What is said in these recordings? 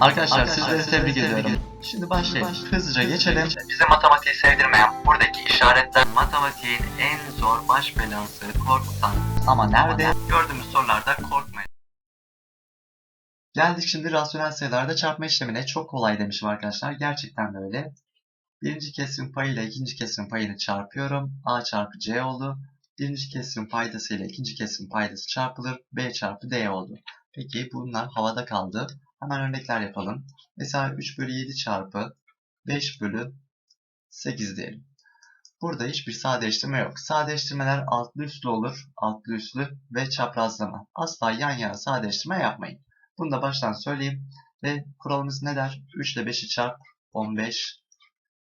Arkadaşlar sizleri tebrik ediyorum. Şimdi başlayalım. Hızlıca geçelim. Bize matematiği sevdirmeyen buradaki işaretler matematiğin en zor baş belası, korkutan. Ama nerede? Gördüğümüz sorularda korkmayın. Geldik şimdi rasyonel sayılarda çarpma işlemine. Çok kolay demişim arkadaşlar. Gerçekten de öyle. Birinci kesimin payıyla ikinci kesimin payını çarpıyorum. A çarpı C oldu. Birinci kesimin paydası ile ikinci kesimin paydası çarpılır. B çarpı D oldu. Peki bunlar havada kaldı. Hemen örnekler yapalım. Mesela 3 bölü 7 çarpı 5 bölü 8 diyelim. Burada hiçbir sadeleştirme yok. Sadeleştirmeler altlı üstlü olur. Altlı üstlü ve çaprazlama. Asla yan yana sadeleştirme yapmayın. Bunu da baştan söyleyeyim. Ve kuralımız ne der? 3 ile 5'i çarp 15.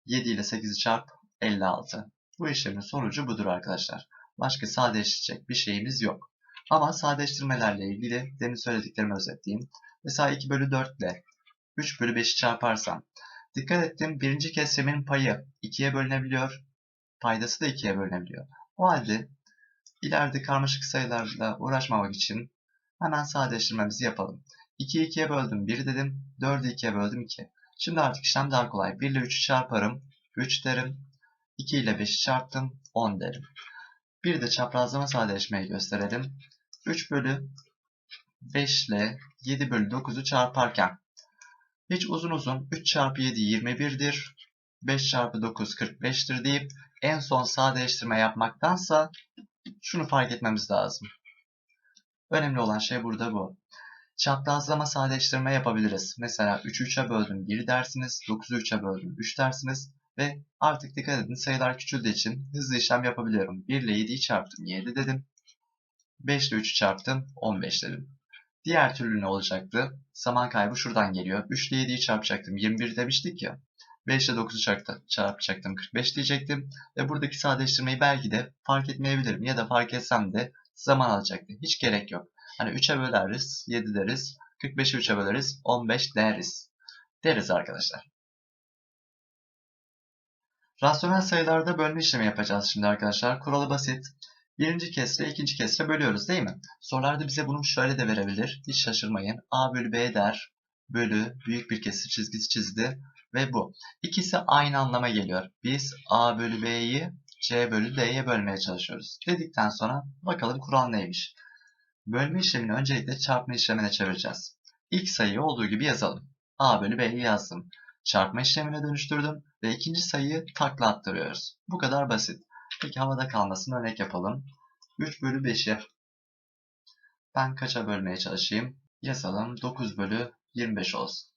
7 ile 8'i çarp 56. Bu işlemin sonucu budur arkadaşlar. Başka sadeleştirecek bir şeyimiz yok. Ama sadeleştirmelerle ilgili demin söylediklerimi özetleyeyim. Mesela 2 bölü 4 ile 3 bölü 5'i çarparsam. Dikkat ettim birinci kesimin payı 2'ye bölünebiliyor. Paydası da 2'ye bölünebiliyor. O halde ileride karmaşık sayılarla uğraşmamak için hemen sadeleştirmemizi yapalım. 2'yi 2'ye böldüm 1 dedim. 4'ü 2'ye böldüm 2. Şimdi artık işlem daha kolay. 1 ile 3'ü çarparım. 3 derim. 2 ile 5'i çarptım. 10 derim. Bir de çaprazlama sadeleşmeyi gösterelim. 3 bölü 5 ile 7 bölü 9'u çarparken hiç uzun uzun 3 çarpı 7 21'dir. 5 çarpı 9 45'tir deyip en son sadeleştirme yapmaktansa şunu fark etmemiz lazım. Önemli olan şey burada bu. Çaprazlama sadeleştirme yapabiliriz. Mesela 3'ü 3'e böldüm 1 dersiniz, 9'u 3'e böldüm 3 dersiniz ve artık dikkat edin sayılar küçüldüğü için hızlı işlem yapabiliyorum. 1 ile 7'yi çarptım 7 dedim. 5 ile 3'ü çarptım 15 dedim. Diğer türlü ne olacaktı? Zaman kaybı şuradan geliyor. 3 ile 7'yi çarpacaktım 21 demiştik ya. 5 ile 9'u çarptı- çarpacaktım 45 diyecektim. Ve buradaki sadeleştirmeyi belki de fark etmeyebilirim. Ya da fark etsem de zaman alacaktı. Hiç gerek yok. Hani 3'e böleriz 7 deriz. 45'i 3'e böleriz 15 deriz. Deriz arkadaşlar. Rasyonel sayılarda bölme işlemi yapacağız şimdi arkadaşlar. Kuralı basit. Birinci kesre ikinci kesre bölüyoruz değil mi? Sorularda bize bunu şöyle de verebilir. Hiç şaşırmayın. A bölü B der. Bölü büyük bir kesir çizgisi çizdi. Ve bu. İkisi aynı anlama geliyor. Biz A bölü B'yi C bölü D'ye bölmeye çalışıyoruz. Dedikten sonra bakalım kural neymiş. Bölme işlemini öncelikle çarpma işlemine çevireceğiz. İlk sayıyı olduğu gibi yazalım. A bölü B'yi yazdım. Çarpma işlemine dönüştürdüm ve ikinci sayıyı takla attırıyoruz. Bu kadar basit. Peki havada kalmasını örnek yapalım. 3 bölü 5'i ben kaça bölmeye çalışayım? Yazalım 9 bölü 25 olsun.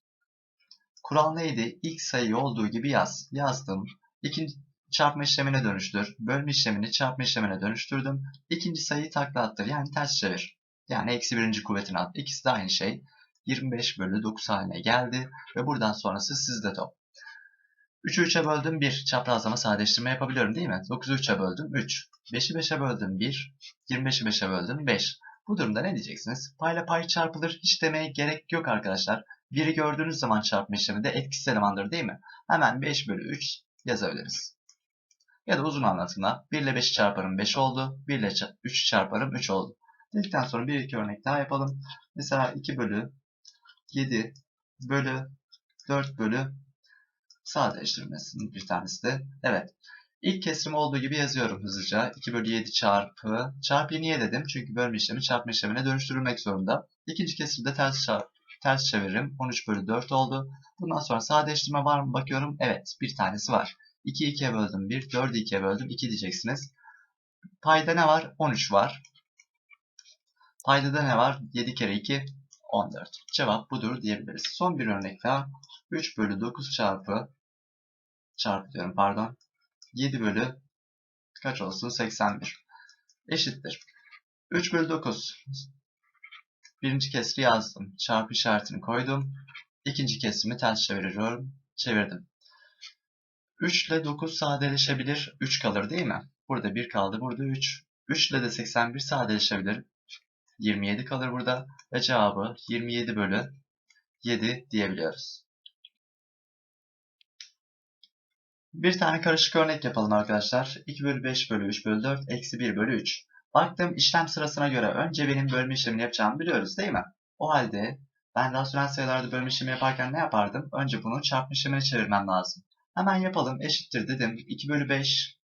Kural neydi? İlk sayıyı olduğu gibi yaz. Yazdım. İkinci çarpma işlemine dönüştür. Bölme işlemini çarpma işlemine dönüştürdüm. İkinci sayıyı takla attır. Yani ters çevir. Yani eksi birinci kuvvetini at. İkisi de aynı şey. 25 bölü 9 haline geldi. Ve buradan sonrası sizde top. 3'ü 3'e böldüm 1. Çaprazlama sadeleştirme yapabiliyorum değil mi? 9'u 3'e böldüm 3. 5'i 5'e böldüm 1. 25'i 5'e böldüm 5. Bu durumda ne diyeceksiniz? Payla pay çarpılır. Hiç demeye gerek yok arkadaşlar. 1'i gördüğünüz zaman çarpma işlemi de etkisiz elemandır değil mi? Hemen 5 bölü 3 yazabiliriz. Ya da uzun anlatımda 1 ile 5'i çarparım 5 oldu. 1 ile 3'ü çarparım 3 oldu. Dedikten sonra bir iki örnek daha yapalım. Mesela 2 bölü 7 bölü 4 bölü sadeleştirmesinin bir tanesi de. Evet. İlk kesim olduğu gibi yazıyorum hızlıca. 2 bölü 7 çarpı. Çarpıyı niye dedim? Çünkü bölme işlemi çarpma işlemine dönüştürülmek zorunda. İkinci kesimde ters çarp, ters çeviririm. 13 bölü 4 oldu. Bundan sonra sadeleştirme var mı bakıyorum. Evet. Bir tanesi var. 2'yi 2'ye böldüm 1. 4'ü 2'ye böldüm 2 diyeceksiniz. Payda ne var? 13 var. Paydada ne var? 7 kere 2 14. Cevap budur diyebiliriz. Son bir örnek daha. 3 bölü 9 çarpı çarpı diyorum pardon. 7 bölü kaç olsun? 81. Eşittir. 3 bölü 9. Birinci kesri yazdım. Çarpı işaretini koydum. İkinci kesimi ters çeviriyorum. Çevirdim. 3 ile 9 sadeleşebilir. 3 kalır değil mi? Burada 1 kaldı. Burada 3. 3 ile de 81 sadeleşebilir. 27 kalır burada. Ve cevabı 27 bölü 7 diyebiliyoruz. Bir tane karışık örnek yapalım arkadaşlar. 2 bölü 5 bölü 3 bölü 4 eksi 1 bölü 3. Baktığım işlem sırasına göre önce benim bölme işlemini yapacağımı biliyoruz değil mi? O halde Ben rasyonel sayılarda bölme işlemi yaparken ne yapardım? Önce bunu çarpma işlemine çevirmem lazım. Hemen yapalım. Eşittir dedim. 2 bölü 5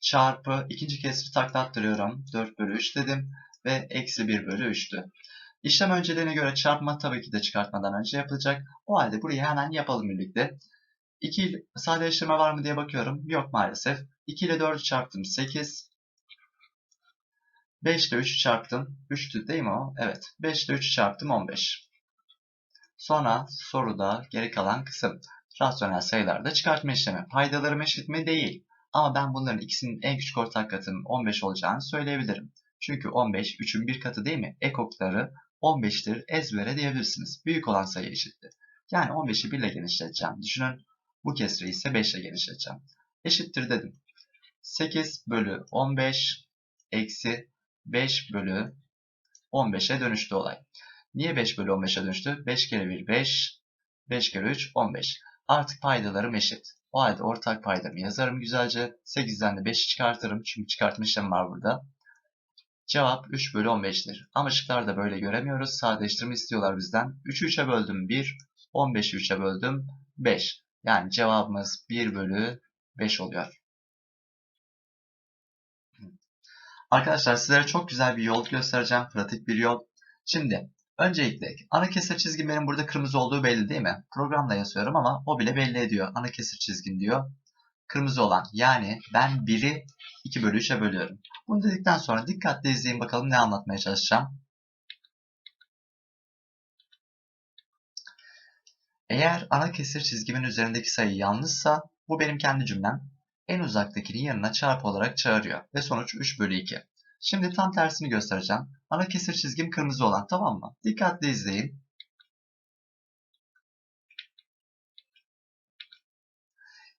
çarpı ikinci kesri takla attırıyorum. 4 bölü 3 dedim. Ve eksi 1 bölü 3'tü. İşlem önceliğine göre çarpma tabii ki de çıkartmadan önce yapılacak. O halde burayı hemen yapalım birlikte. 2 ile sadeleştirme var mı diye bakıyorum. Yok maalesef. 2 ile 4'ü çarptım 8. 5 ile 3'ü çarptım. 3'tü değil mi o? Evet. 5 ile 3'ü çarptım 15. Sonra soruda geri kalan kısım. Rasyonel sayılarda çıkartma işlemi. Paydalarım eşit mi? Değil. Ama ben bunların ikisinin en küçük ortak katının 15 olacağını söyleyebilirim. Çünkü 15 3'ün bir katı değil mi? Ekokları 15'tir ezbere diyebilirsiniz. Büyük olan sayı eşittir. Yani 15'i 1 ile genişleteceğim. Düşünün bu kesri ise 5 ile genişleteceğim. Eşittir dedim. 8 bölü 15 eksi 5 bölü 15'e dönüştü olay. Niye 5 bölü 15'e dönüştü? 5 kere 1 5, 5 kere 3 15. Artık paydalarım eşit. O halde ortak paydamı yazarım güzelce. 8'den de 5'i çıkartırım çünkü çıkartma işlemi var burada. Cevap 3 bölü 15'tir. Ama şıklarda böyle göremiyoruz. Sadeleştirme istiyorlar bizden. 3'ü 3'e böldüm 1, 15'i 3'e böldüm 5. Yani cevabımız 1 bölü 5 oluyor. Arkadaşlar sizlere çok güzel bir yol göstereceğim. Pratik bir yol. Şimdi öncelikle ana kesir çizgim benim burada kırmızı olduğu belli değil mi? Programla yazıyorum ama o bile belli ediyor. Ana kesir çizgim diyor. Kırmızı olan yani ben 1'i 2 bölü 3'e bölüyorum. Bunu dedikten sonra dikkatle izleyin bakalım ne anlatmaya çalışacağım. Eğer ana kesir çizgimin üzerindeki sayı yanlışsa bu benim kendi cümlem. En uzaktakini yanına çarpı olarak çağırıyor ve sonuç 3 bölü 2. Şimdi tam tersini göstereceğim. Ana kesir çizgim kırmızı olan tamam mı? Dikkatli izleyin.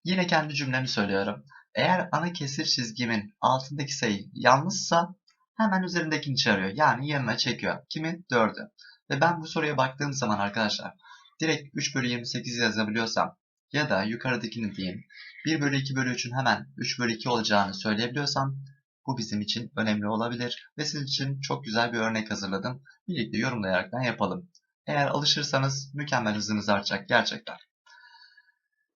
Yine kendi cümlemi söylüyorum. Eğer ana kesir çizgimin altındaki sayı yanlışsa hemen üzerindekini çağırıyor. Yani yanına çekiyor. Kimi? 4'ü. Ve ben bu soruya baktığım zaman arkadaşlar direkt 3 bölü 28 yazabiliyorsam ya da yukarıdakini diyeyim 1 bölü 2 bölü 3'ün hemen 3 bölü 2 olacağını söyleyebiliyorsam bu bizim için önemli olabilir ve sizin için çok güzel bir örnek hazırladım. Birlikte yorumlayaraktan yapalım. Eğer alışırsanız mükemmel hızınız artacak gerçekten.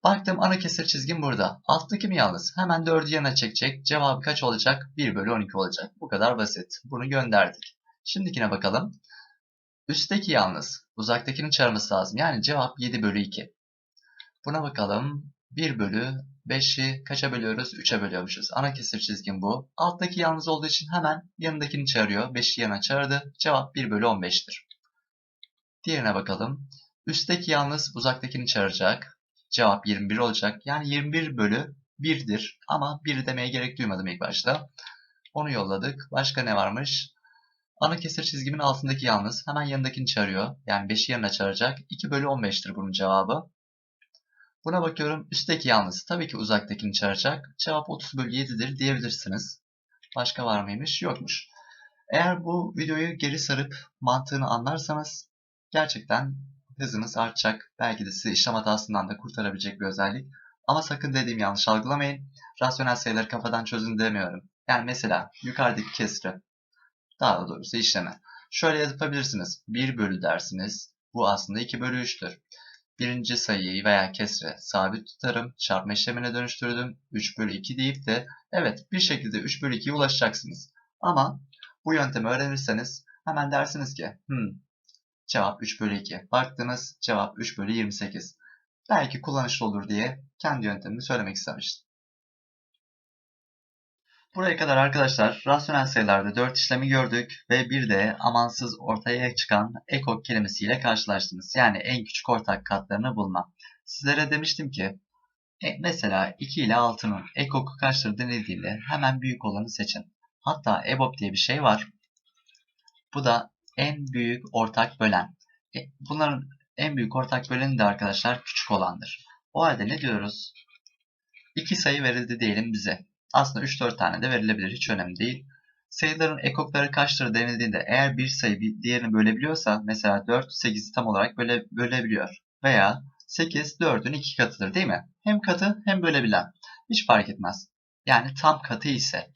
Baktım ana kesir çizgim burada. Alttaki mi yalnız? Hemen 4'ü yana çekecek. Cevabı kaç olacak? 1 bölü 12 olacak. Bu kadar basit. Bunu gönderdik. Şimdikine bakalım. Üstteki yalnız. Uzaktakinin çarpması lazım. Yani cevap 7 bölü 2. Buna bakalım. 1 bölü 5'i kaça bölüyoruz? 3'e bölüyormuşuz. Ana kesir çizgim bu. Alttaki yalnız olduğu için hemen yanındakini çağırıyor. 5'i yana çağırdı. Cevap 1 bölü 15'tir. Diğerine bakalım. Üstteki yalnız uzaktakini çağıracak. Cevap 21 olacak. Yani 21 bölü 1'dir. Ama 1 demeye gerek duymadım ilk başta. Onu yolladık. Başka ne varmış? Ana kesir çizgimin altındaki yalnız hemen yanındakini çağırıyor. Yani 5'i yanına çağıracak. 2 bölü 15'tir bunun cevabı. Buna bakıyorum. Üstteki yalnız. Tabii ki uzaktakini çağıracak. Cevap 30 bölü 7'dir diyebilirsiniz. Başka var mıymış? Yokmuş. Eğer bu videoyu geri sarıp mantığını anlarsanız gerçekten hızınız artacak. Belki de sizi işlem hatasından da kurtarabilecek bir özellik. Ama sakın dediğim yanlış algılamayın. Rasyonel sayıları kafadan çözün demiyorum. Yani mesela yukarıdaki kesri, daha doğrusu işleme. Şöyle yapabilirsiniz. 1 bölü dersiniz. Bu aslında 2 bölü 3'tür. Birinci sayıyı veya kesre sabit tutarım. Çarpma işlemine dönüştürdüm. 3 bölü 2 deyip de evet bir şekilde 3 bölü 2'ye ulaşacaksınız. Ama bu yöntemi öğrenirseniz hemen dersiniz ki hmm, cevap 3 bölü 2. Baktınız cevap 3 bölü 28. Belki kullanışlı olur diye kendi yöntemimi söylemek istemiştim. Buraya kadar arkadaşlar rasyonel sayılarda 4 işlemi gördük ve bir de amansız ortaya çıkan ekok kelimesiyle karşılaştınız. Yani en küçük ortak katlarını bulma. Sizlere demiştim ki e, mesela 2 ile 6'nın ekoku kaçtır denildiğinde hemen büyük olanı seçin. Hatta EBOB diye bir şey var. Bu da en büyük ortak bölen. E, bunların en büyük ortak böleni de arkadaşlar küçük olandır. O halde ne diyoruz? İki sayı verildi diyelim bize. Aslında 3-4 tane de verilebilir. Hiç önemli değil. Sayıların ekokları kaçtır denildiğinde eğer bir sayı bir diğerini bölebiliyorsa mesela 4 8'i tam olarak böle, bölebiliyor. Veya 8 4'ün 2 katıdır değil mi? Hem katı hem bölebilen. Hiç fark etmez. Yani tam katı ise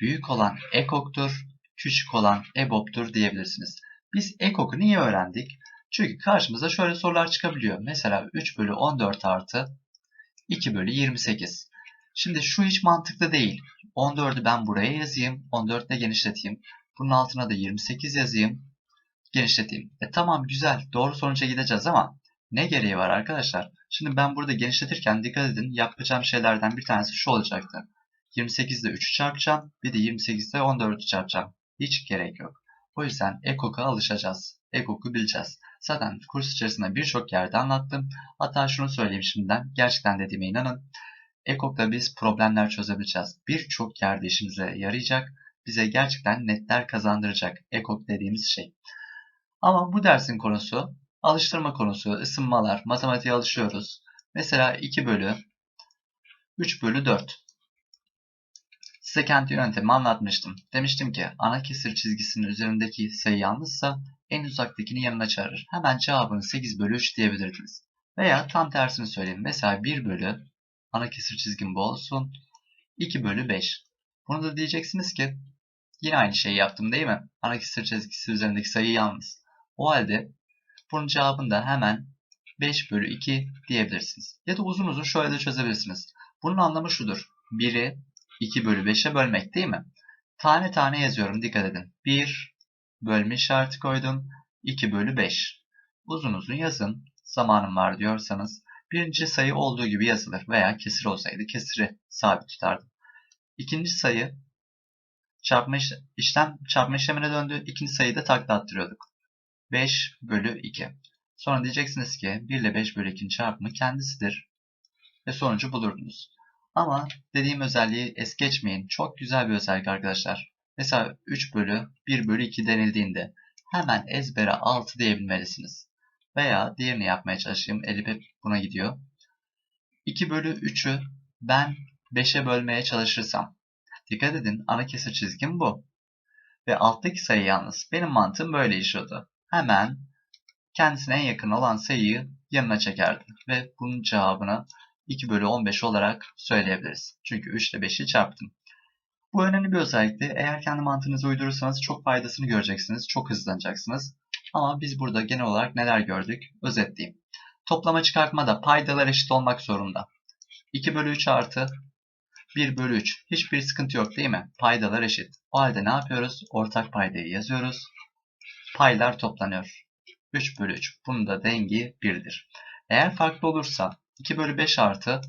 büyük olan ekoktur, küçük olan eboptur diyebilirsiniz. Biz ekoku niye öğrendik? Çünkü karşımıza şöyle sorular çıkabiliyor. Mesela 3 bölü 14 artı 2 bölü 28. Şimdi şu hiç mantıklı değil. 14'ü ben buraya yazayım. 14 ile genişleteyim. Bunun altına da 28 yazayım. Genişleteyim. E tamam güzel. Doğru sonuca gideceğiz ama ne gereği var arkadaşlar? Şimdi ben burada genişletirken dikkat edin. Yapacağım şeylerden bir tanesi şu olacaktı. 28 ile 3'ü çarpacağım. Bir de 28 ile 14'ü çarpacağım. Hiç gerek yok. O yüzden EKOK'a alışacağız. EKOK'u bileceğiz. Zaten kurs içerisinde birçok yerde anlattım. Hatta şunu söyleyeyim şimdiden. Gerçekten dediğime inanın. EKOK'la biz problemler çözebileceğiz. Birçok yerde işimize yarayacak. Bize gerçekten netler kazandıracak EKOK dediğimiz şey. Ama bu dersin konusu alıştırma konusu, ısınmalar, matematiğe alışıyoruz. Mesela 2 bölü 3 bölü 4. Size kendi yöntemi anlatmıştım. Demiştim ki ana kesir çizgisinin üzerindeki sayı yalnızsa en uzaktakini yanına çağırır. Hemen cevabını 8 bölü 3 diyebilirdiniz. Veya tam tersini söyleyeyim. Mesela 1 bölü ana kesir çizgim bu olsun. 2 bölü 5. Bunu da diyeceksiniz ki yine aynı şeyi yaptım değil mi? Ana kesir çizgisi üzerindeki sayı yalnız. O halde bunun cevabını da hemen 5 bölü 2 diyebilirsiniz. Ya da uzun uzun şöyle de çözebilirsiniz. Bunun anlamı şudur. 1'i 2 bölü 5'e bölmek değil mi? Tane tane yazıyorum dikkat edin. 1 bölme işareti koydum. 2 bölü 5. Uzun uzun yazın. Zamanım var diyorsanız. Birinci sayı olduğu gibi yazılır. Veya kesir olsaydı kesiri sabit tutardım. İkinci sayı çarpma iş- işlem çarpma işlemine döndü. İkinci sayıyı da takla attırıyorduk. 5 bölü 2. Sonra diyeceksiniz ki 1 ile 5 bölü 2'nin çarpımı kendisidir. Ve sonucu bulurdunuz. Ama dediğim özelliği es geçmeyin. Çok güzel bir özellik arkadaşlar. Mesela 3 bölü 1 bölü 2 denildiğinde hemen ezbere 6 diyebilmelisiniz. Veya diğerini yapmaya çalışayım. Elim hep buna gidiyor. 2 bölü 3'ü ben 5'e bölmeye çalışırsam. Dikkat edin ana kesir çizgim bu. Ve alttaki sayı yalnız. Benim mantığım böyle işliyordu. Hemen kendisine en yakın olan sayıyı yanına çekerdi. Ve bunun cevabını 2 bölü 15 olarak söyleyebiliriz. Çünkü 3 ile 5'i çarptım. Bu önemli bir özellikti. Eğer kendi mantığınızı uydurursanız çok faydasını göreceksiniz. Çok hızlanacaksınız. Ama biz burada genel olarak neler gördük? Özetleyeyim. Toplama çıkartmada paydalar eşit olmak zorunda. 2 bölü 3 artı 1 bölü 3. Hiçbir sıkıntı yok değil mi? Paydalar eşit. O halde ne yapıyoruz? Ortak paydayı yazıyoruz. Paylar toplanıyor. 3 bölü 3. Bunun da dengi 1'dir. Eğer farklı olursa 2 bölü 5 artı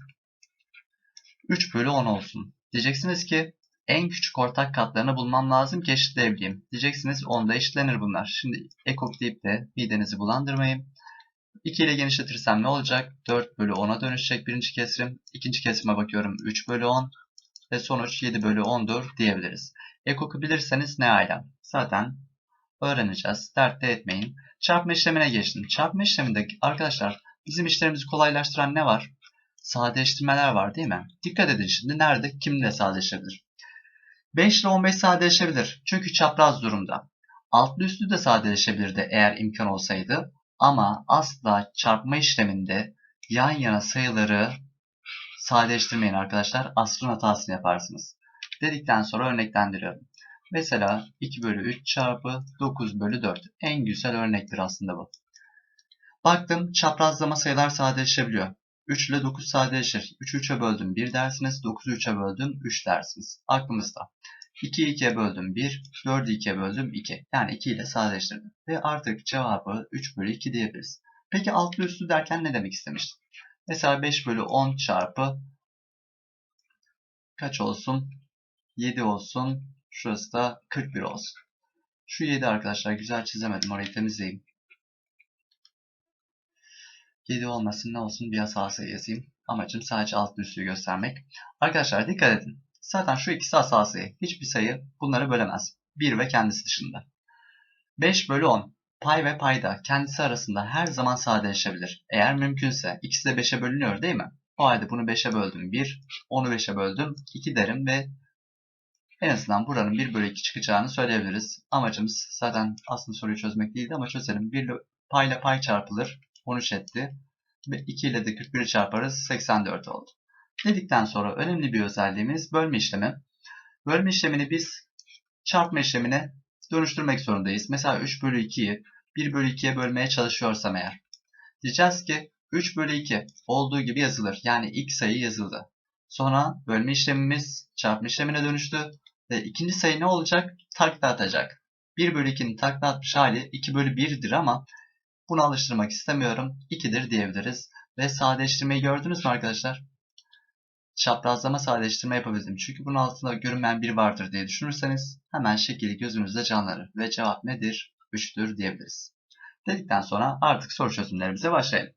3 bölü 10 olsun. Diyeceksiniz ki en küçük ortak katlarını bulmam lazım ki eşitleyebileyim. Diyeceksiniz 10'da eşitlenir bunlar. Şimdi ekok deyip de midenizi bulandırmayın. 2 ile genişletirsem ne olacak? 4 bölü 10'a dönüşecek birinci kesrim. İkinci kesime bakıyorum 3 bölü 10 ve sonuç 7 bölü 10'dur diyebiliriz. Ekok'u bilirseniz ne ala. Zaten öğreneceğiz. Dert de etmeyin. Çarpma işlemine geçtim. Çarpma işleminde arkadaşlar bizim işlerimizi kolaylaştıran ne var? Sadeleştirmeler var değil mi? Dikkat edin şimdi nerede kimle sadeleşebilir? 5 ile 15 sadeleşebilir. Çünkü çapraz durumda. Altlı üstlü de sadeleşebilirdi eğer imkan olsaydı. Ama asla çarpma işleminde yan yana sayıları sadeleştirmeyin arkadaşlar. Asrın hatasını yaparsınız. Dedikten sonra örneklendiriyorum. Mesela 2 bölü 3 çarpı 9 bölü 4. En güzel örnektir aslında bu. Baktım çaprazlama sayılar sadeleşebiliyor. 3 ile 9 sadeleşir. 3'ü 3'e böldüm 1 dersiniz. 9'u 3'e böldüm 3 dersiniz. Aklımızda. 2'yi 2'ye böldüm 1. 4'ü 2'ye böldüm 2. Yani 2 ile sadeleştirdim. Ve artık cevabı 3 bölü 2 diyebiliriz. Peki altlı üstlü derken ne demek istemiştim? Mesela 5 bölü 10 çarpı kaç olsun? 7 olsun. Şurası da 41 olsun. Şu 7 arkadaşlar güzel çizemedim. Orayı temizleyeyim. 7 olmasın ne olsun bir asal sayı yazayım. Amacım sadece altlı üstlüğü göstermek. Arkadaşlar dikkat edin. Zaten şu ikisi asal sayı. Hiçbir sayı bunları bölemez. 1 ve kendisi dışında. 5 bölü 10. Pay ve payda kendisi arasında her zaman sadeleşebilir. Eğer mümkünse ikisi de 5'e bölünüyor değil mi? O halde bunu 5'e böldüm 1, 10'u 5'e böldüm 2 derim ve en azından buranın 1 bölü 2 çıkacağını söyleyebiliriz. Amacımız zaten aslında soruyu çözmek değildi ama çözelim. 1 ile pay ile pay çarpılır. 13 etti. Ve 2 ile de 41'i çarparız. 84 oldu. Dedikten sonra önemli bir özelliğimiz bölme işlemi. Bölme işlemini biz çarpma işlemine dönüştürmek zorundayız. Mesela 3 bölü 2'yi 1 bölü 2'ye bölmeye çalışıyorsam eğer. Diyeceğiz ki 3 bölü 2 olduğu gibi yazılır. Yani ilk sayı yazıldı. Sonra bölme işlemimiz çarpma işlemine dönüştü. Ve ikinci sayı ne olacak? Takla atacak. 1 bölü 2'nin takla atmış hali 2 bölü 1'dir ama bunu alıştırmak istemiyorum. 2'dir diyebiliriz. Ve sadeleştirmeyi gördünüz mü arkadaşlar? Çaprazlama sadeleştirme yapabildim. Çünkü bunun altında görünmeyen bir vardır diye düşünürseniz hemen şekili gözünüzde canlanır. Ve cevap nedir? 3'tür diyebiliriz. Dedikten sonra artık soru çözümlerimize başlayalım.